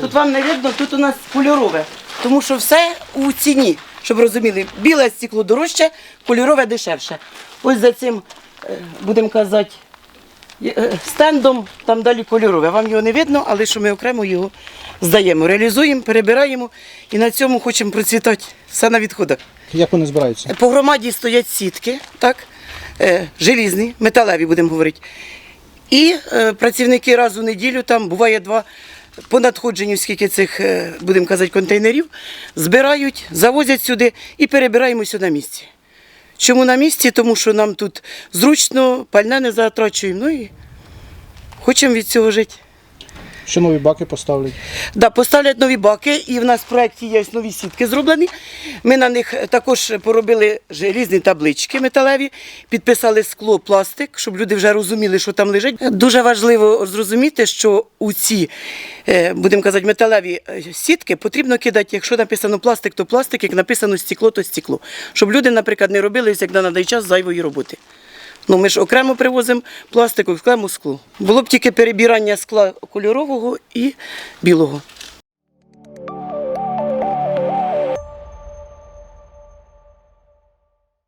Тут вам не видно, тут у нас кольорове, тому що все у ціні, щоб розуміли, біле стекло дорожче, кольорове дешевше. Ось за цим, е, будемо казати, е, стендом, там далі кольорове. Вам його не видно, але що ми окремо його здаємо, реалізуємо, перебираємо і на цьому хочемо процвітати все на відходах. Як вони збираються? По громаді стоять сітки, так, е, желізні, металеві, будемо говорити. І працівники раз у неділю, там буває два по надходженню, скільки цих, е, будемо казати, контейнерів, збирають, завозять сюди і перебираємося на місці. Чому на місці? Тому що нам тут зручно, пальне не затрачуємо. Ну і хочемо від цього жити. Що нові баки поставлять? Да, поставлять нові баки, і в нас в проєкті є нові сітки зроблені. Ми на них також поробили різні таблички металеві, підписали скло, пластик, щоб люди вже розуміли, що там лежить. Дуже важливо зрозуміти, що у ці, е, будемо казати, металеві е, сітки потрібно кидати, якщо написано пластик, то пластик, як написано стекло, то стекло. Щоб люди, наприклад, не робили як на надай час зайвої роботи. Ну, ми ж окремо привозимо пластику, окремо скло. Було б тільки перебірання скла кольорового і білого.